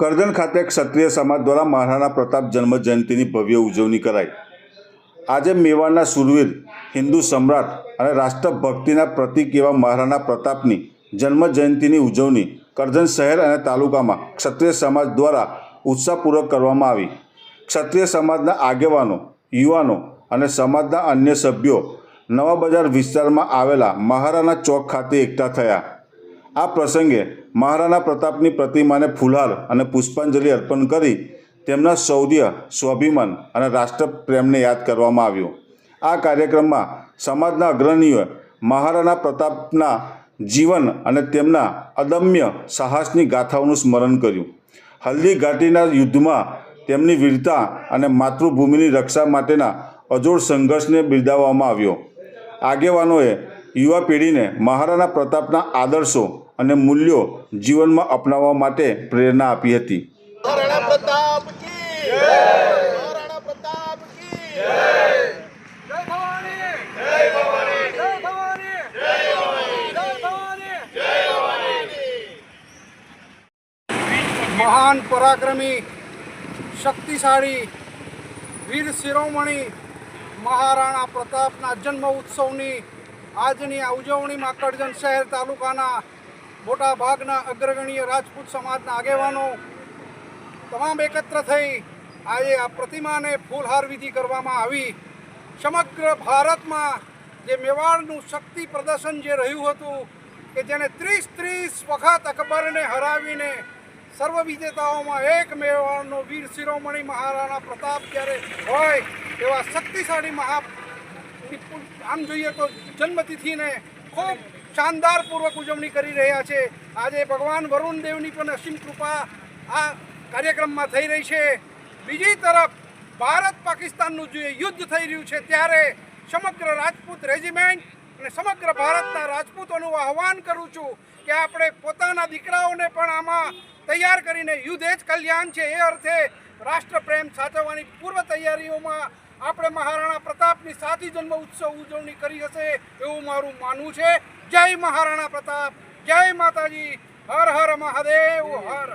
કરજણ ખાતે ક્ષત્રિય સમાજ દ્વારા મહારાણા પ્રતાપ જન્મ જયંતિની ભવ્ય ઉજવણી કરાઈ. આજે મેવાડના સુરવીર, હિન્દુ સમ્રાટ અને રાષ્ટ્રભક્તિના પ્રતીક એવા મહારાણા પ્રતાપની જન્મ જયંતિની ઉજવણી કરજણ શહેર અને તાલુકામાં ક્ષત્રિય સમાજ દ્વારા ઉત્સાહપૂર્વક કરવામાં આવી. ક્ષત્રિય સમાજના આગેવાનો, યુવાનો અને સમાજના અન્ય સભ્યો નવા બજાર વિસ્તારમાં આવેલા મહારાણા ચોક ખાતે એકઠા થયા. આ પ્રસંગે મહારાણા પ્રતાપની પ્રતિમાને ફુલહાર અને પુષ્પાંજલિ અર્પણ કરી તેમના શૌર્ય, સ્વાભિમાન અને રાષ્ટ્રપ્રેમને યાદ કરવામાં આવ્યો. આ કાર્યક્રમમાં સમાજના અગ્રણીઓએ મહારાણા પ્રતાપના જીવન અને તેમના અદમ્ય સાહસની ગાથાઓનું સ્મરણ કર્યું. હલ્દી ઘાટીના યુદ્ધમાં તેમની વીરતા અને માતૃભૂમિની રક્ષા માટેના અજોડ સંઘર્ષને બિરદાવવામાં આવ્યો. આગેવાનોએ યુવા પેઢીને મહારાણા પ્રતાપના આદર્શો અને મૂલ્યો જીવનમાં અપનાવવા માટે પ્રેરણા આપી હતી. મહારાણા પ્રતાપ કી મહારાણા પ્રતાપ કી જય! ભવાની! જય ભવાની! જય ભવાની! જય ભવાની! જય ભવાની! મહાન પરાક્રમી શક્તિશાળી વીર શિરોમણી મહારાણા પ્રતાપના જન્મ ઉત્સવની આજની આ ઉજવણીમાં કરજણ શહેર તાલુકાના મોટા ભાગના અગ્રગણ્ય રાજપૂત સમાજના આગેવાનો તમામ એકત્ર થઈ આજે આ પ્રતિમાને ફૂલહાર વિધિ કરવામાં આવી. સમગ્ર ભારતમાં જે મેવાડનું શક્તિ પ્રદર્શન જે રહ્યું હતું, કે જેને ત્રીસ ત્રીસ વખત અકબરને હરાવીને સર્વ વિજેતાઓમાં એક મેવાડનો વીર શિરોમણી મહારાણા પ્રતાપ જ્યારે હોય, એવા શક્તિશાળી મહા આમ જોઈએ તો જન્મતિથિને ખૂબ શાનદારપૂર્વક ઉજવણી કરી રહ્યા છે. આજે ભગવાન વરુણ દેવની પણ અસીમ કૃપા આ કાર્યક્રમમાં થઈ રહી છે. બીજી તરફ ભારત પાકિસ્તાનનું જે યુદ્ધ થઈ રહ્યું છે ત્યારે સમગ્ર રાજપૂત રેજિમેન્ટ અને સમગ્ર ભારતના રાજપૂતોનું આહવાન કરું છું કે આપણે પોતાના દીકરાઓને પણ આમાં તૈયાર કરીને યુદ્ધ જ કલ્યાણ છે. એ અર્થે રાષ્ટ્રપ્રેમ સાચવવાની પૂર્વ તૈયારીઓમાં આપણે મહારાણા પ્રતાપની સાથી જન્મ ઉત્સવ ઉજવણી કરી હશે એવું મારું માનવું છે. જય મહારાણા પ્રતાપ જય માતાજી હર હર મહાદેવ હર